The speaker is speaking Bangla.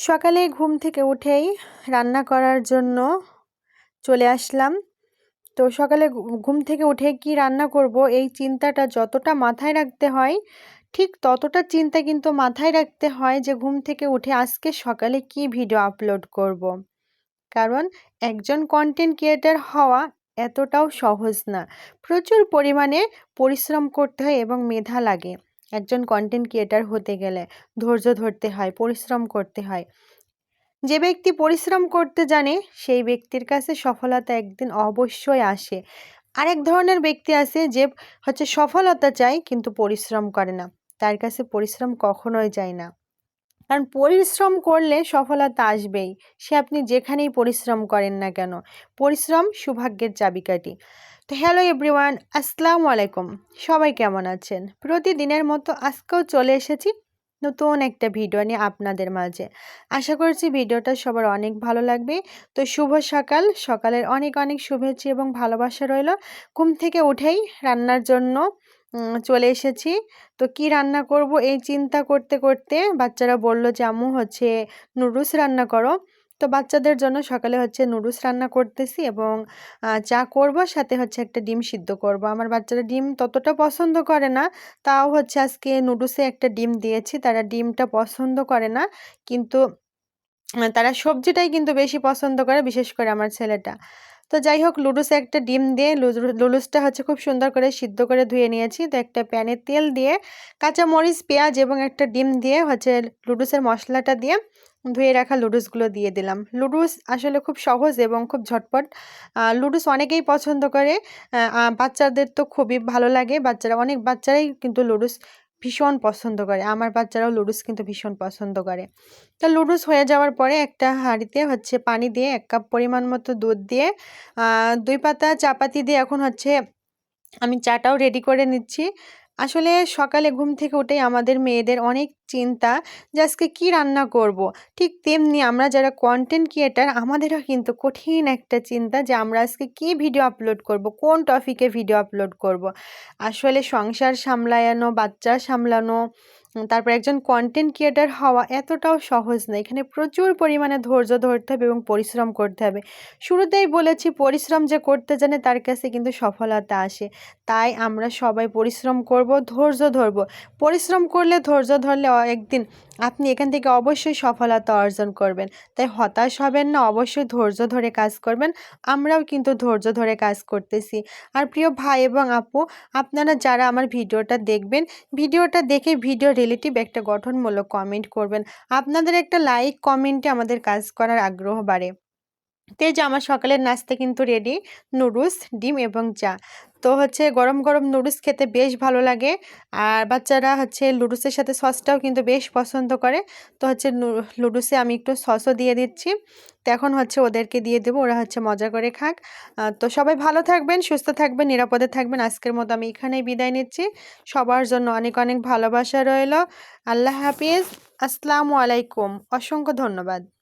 সকালে ঘুম থেকে উঠেই রান্না করার জন্য চলে আসলাম। তো সকালে ঘুম থেকে উঠে কি রান্না করব এই চিন্তাটা যতটা মাথায় রাখতে হয়, ঠিক ততটা চিন্তা কিন্তু মাথায় রাখতে হয় যে ঘুম থেকে উঠে আজকে সকালে কি ভিডিও আপলোড করব। কারণ একজন কন্টেন্ট ক্রিয়েটার হওয়া এতটাও সহজ না। প্রচুর পরিমাণে পরিশ্রম করতে হয় এবং মেধা লাগে। একজন কন্টেন্ট ক্রিয়েটার হতে গেলে ধৈর্য ধরতে হয়, পরিশ্রম করতে হয়। যে ব্যক্তি পরিশ্রম করতে জানে, সেই ব্যক্তির কাছে সফলতা একদিন অবশ্যই আসে। আরেক ধরনের ব্যক্তি আছে যে হচ্ছে সফলতা চায় কিন্তু পরিশ্রম করে না। তার কাছে পরিশ্রম কখনোই যায় না। কারণ পরিশ্রম করলে সফলতা আসবেই। সে আপনি যেখানেই পরিশ্রম করেন না কেন, পরিশ্রম সৌভাগ্যের চাবিকাঠি। তো হ্যালো এভরিওয়ান, আসসালামু আলাইকুম। সবাই কেমন আছেন? প্রতিদিনের মতো আজকেও চলে এসেছি নতুন একটা ভিডিও নিয়ে আপনাদের মাঝে। আশা করছি ভিডিওটা সবার অনেক ভালো লাগবে। তো শুভ সকাল। সকালের অনেক অনেক শুভেচ্ছা এবং ভালোবাসা রইল। ঘুম থেকে উঠেই রান্নার জন্য চলে এসেছি। তো কি রান্না করব এই চিন্তা করতে করতে বাচ্চারা বলল যে, আম্মু, হচ্ছে নুডলস রান্না করো। তো বাচ্চাদের জন্য সকালে হচ্ছে নুডলস রান্না করতেছি এবং চা করব, সাথে হচ্ছে একটা ডিম সিদ্ধ করব। আমার বাচ্চারা ডিম ততটা পছন্দ করে না, তাও হচ্ছে আজকে নুডলসে একটা ডিম দিয়েছি, তারা ডিমটা পছন্দ করে না, কিন্তু তারা সবজিটাই কিন্তু বেশি পছন্দ করে, বিশেষ করে আমার ছেলেটা। তো যাই হোক লুডুসে একটা ডিম দিয়ে লুডুসটা হচ্ছে খুব সুন্দর করে সিদ্ধ করে ধুয়ে নিয়েছি। তো একটা প্যানে তেল দিয়ে কাঁচা মরিচ পেঁয়াজ এবং একটা ডিম দিয়ে হচ্ছে লুডুসের মশলাটা দিয়ে ধুয়ে রাখা লুডুসগুলো দিয়ে দিলাম। লুডুস আসলে খুব সহজ এবং খুব ঝটপট। লুডুস অনেকেই পছন্দ করে। বাচ্চাদের তো খুবই ভালো লাগে। বাচ্চারা, অনেক বাচ্চারাই কিন্তু লুডুস ভীষণ পছন্দ করে। আমার বাচ্চারাও লুডুস কিন্তু ভীষণ পছন্দ করে। তো লুডুস হয়ে যাওয়ার পরে একটা হাঁড়িতে হচ্ছে পানি দিয়ে এক কাপ পরিমাণ মতো দুধ দিয়ে দুই পাতা চাপাতি দিয়ে এখন হচ্ছে আমি চাটাও রেডি করে নিচ্ছি। আসলে সকালে ঘুম থেকে উঠেই আমাদের মেয়েদের অনেক চিন্তা যে আজকে কী রান্না করব। ঠিক তেমনি আমরা যারা কন্টেন্ট ক্রিয়েটার আমাদেরও কিন্তু কঠিন একটা চিন্তা যে আমরা আজকে কি ভিডিও আপলোড করব, কোন টপিকে ভিডিও আপলোড করব। আসলে সংসার সামলানো বাচ্চা সামলানো তারপর একজন কন্টেন্ট ক্রিয়েটার হওয়া এতটাও সহজ না। এখানে প্রচুর পরিমাণে ধৈর্য ধরতে হবে এবং পরিশ্রম করতে হবে। শুরুতেই বলেছি, পরিশ্রম যে করতে জানে তার কাছে কিন্তু সফলতা আসে। তাই আমরা সবাই পরিশ্রম করব, ধৈর্য ধরব। পরিশ্রম করলে ধৈর্য ধরলে একদিন আপনি এখান থেকে অবশ্যই সফলতা অর্জন করবেন। তাই হতাশ হবেন না, অবশ্যই ধৈর্য ধরে কাজ করবেন। আমরাও কিন্তু ধৈর্য ধরে কাজ করতেছি। আর প্রিয় ভাই এবং আপু, আপনারা যারা আমার ভিডিওটা দেখবেন, ভিডিওটা দেখে ভিডিও রিলেটিভ একটা গঠনমূলক কমেন্ট করবেন। আপনাদের একটা লাইক কমেন্টে আমাদের কাজ করার আগ্রহ বাড়ে। তো যে আমার সকালের নাস্তা কিন্তু রেডি নুডলস ডিম এবং চা। তো হচ্ছে গরম গরম নুডলস খেতে বেশ ভালো লাগে। আর বাচ্চারা হচ্ছে লুডুসের সাথে সসটাও কিন্তু বেশ পছন্দ করে। তো হচ্ছে লুডুসে আমি একটু সসও দিয়ে দিচ্ছি। তো এখন হচ্ছে ওদেরকে দিয়ে দেবো, ওরা হচ্ছে মজা করে খাক। তো সবাই ভালো থাকবেন, সুস্থ থাকবেন, নিরাপদে থাকবেন। আজকের মতো আমি এখানেই বিদায় নিচ্ছি। সবার জন্য অনেক অনেক ভালোবাসা রইল। আল্লাহ হাফিজ। আসসালামু আলাইকুম। অসংখ্য ধন্যবাদ।